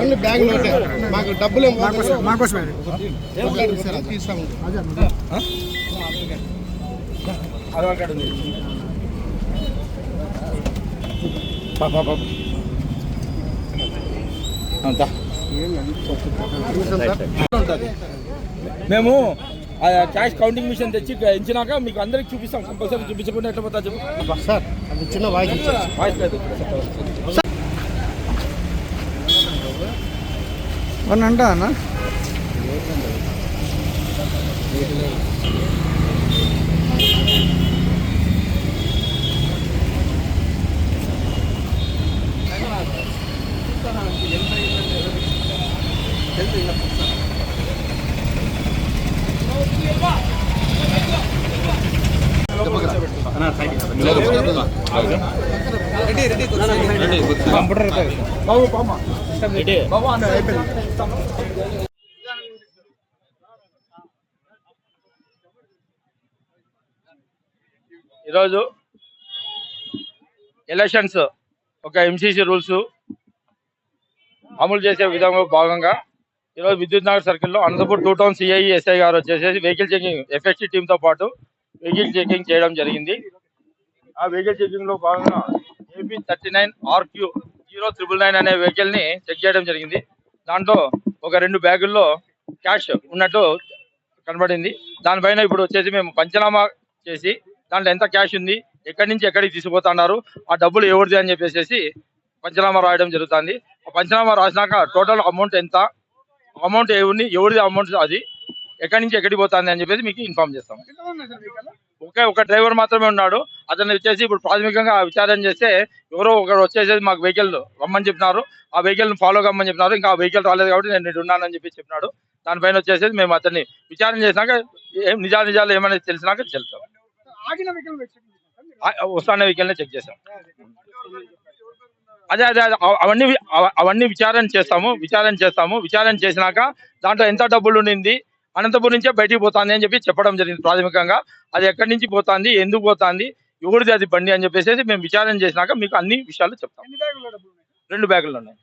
Only bag నోటే. మాకు డబ్బులు? తీస్తాము ఆధార్ కార్డు. ఉంది. అంతా. మేము క్యాష్ కౌంటింగ్ మిషన్ తెచ్చి ఇచ్చినాక మీకు అందరికి చూపిస్తాం కంపల్సరీ చూపించకుండా ఎట్లా పోతా చెప్పు. సార్ అది చిన్న వాయిస్ వాయిస్ లేదు వన్ అంటా అన్న? బాబు బామ్మ బాబు అన్న అయిపోయింది ఈరోజు ఎలక్షన్స్ ఒక ఎంసీసీ రూల్స్ అమలు చేసే విధంగా భాగంగా ఈరోజు విద్యుత్ నగర్ సర్కిల్లో Anantapur two town CI SI గారు వచ్చేసి వెహికల్ చెకింగ్ ఎఫ్ఎస్టీ టీంతో పాటు వెహికల్ చెకింగ్ చేయడం జరిగింది. ఆ వెహికల్ చెకింగ్లో భాగంగా AP thirty nine R Q zero triple nine అనే వెహికల్ని చెక్ చేయడం జరిగింది. దాంట్లో ఒక రెండు బ్యాగుల్లో క్యాష్ ఉన్నట్టు కనబడింది. దానిపైన ఇప్పుడు వచ్చేసి మేము పంచనామా చేసి దాంట్లో ఎంత క్యాష్ ఉంది ఎక్కడి నుంచి ఎక్కడికి తీసుకుపోతున్నారు ఆ డబ్బులు ఎవరిది అని చెప్పేసి పంచనామా రాయడం జరుగుతుంది. ఆ పంచనామా రాసినాక టోటల్ అమౌంట్ ఎంత అమౌంట్ ఎవరిని ఎవరిది అమౌంట్ అది ఎక్కడి నుంచి ఎక్కడికి పోతుంది అని చెప్పేసి మీకు ఇన్ఫార్మ్ చేస్తాం. ఒకే ఒక డ్రైవర్ మాత్రమే ఉన్నాడు. అతను వచ్చేసి ఇప్పుడు ప్రాథమికంగా విచారణ చేస్తే ఎవరో ఒకరు వచ్చేసి మాకు వెహికల్ రమ్మని చెప్పినారు. ఆ వెహికల్ ఫాలో కమ్మని చెప్పినారు. ఇంకా ఆ వెహికల్ రాలేదు కాబట్టి నేను ఇటు ఉన్నానని చెప్పి చెప్పినాడు. దానిపైన వచ్చేసి మేము అతన్ని విచారణ చేసినాక ఏం నిజాలు నిజాలు ఏమైనా తెలిసినాక చెప్తాం ఆ- వస్తానే వెహికల్ చెక్ చేస్తాం అదే అదే అదే అవ- అవన్నీ అవన్నీ విచారణ చేస్తాము విచారణ చేస్తాము. విచారణ చేసినాక దాంట్లో ఎంత డబ్బులు ఉండింది అనంతపురం నుంచే బయటికి పోతుంది అని చెప్పి చెప్పడం జరిగింది ప్రాథమికంగా. అది ఎక్కడి నుంచి పోతుంది ఎందుకు పోతుంది ఎవరిది అది బండి అని చెప్పేసి మేము విచారణ చేసినాక మీకు అన్ని విషయాలు చెప్తాం. రెండు బ్యాగులు ఉన్నాయి.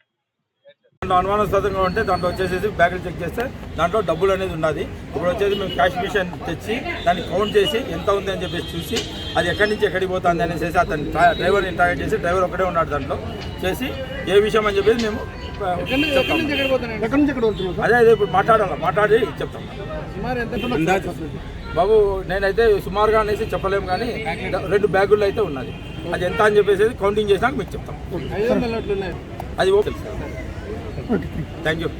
అనుమానాస్పదంగా ఉంటే దాంట్లో వచ్చేసి బ్యాగులు చెక్ చేస్తే దాంట్లో డబ్బులు అనేది ఉన్నది. ఇప్పుడు వచ్చేసి మేము క్యాష్ మిషన్ తెచ్చి దాన్ని కౌంట్ చేసి ఎంత ఉంది అని చెప్పేసి చూసి అది ఎక్కడి నుంచి ఎక్కడికి పోతుంది అనేసి అతను డ్రైవర్ ఇంటరాక్ట్ చేసి డ్రైవర్ ఒకటే ఉన్నాడు దాంట్లో. చేసి ఏ విషయం అని చెప్పేసి మేము. ఎక్కడి నుంచి ఎక్కడ వెళ్తున్నాం సార్ అదే అదే ఇప్పుడు మాట్లాడాలి? మాట్లాడి చెప్తాం. బాబు నేనైతే సుమారుగా అనేసి చెప్పలేము కానీ రెండు బ్యాగుల్లో అయితే ఉన్నది. అది ఎంత అని చెప్పేసి కౌంటింగ్ చేసినాక మీకు చెప్తాం. అది ఓకే. Thank you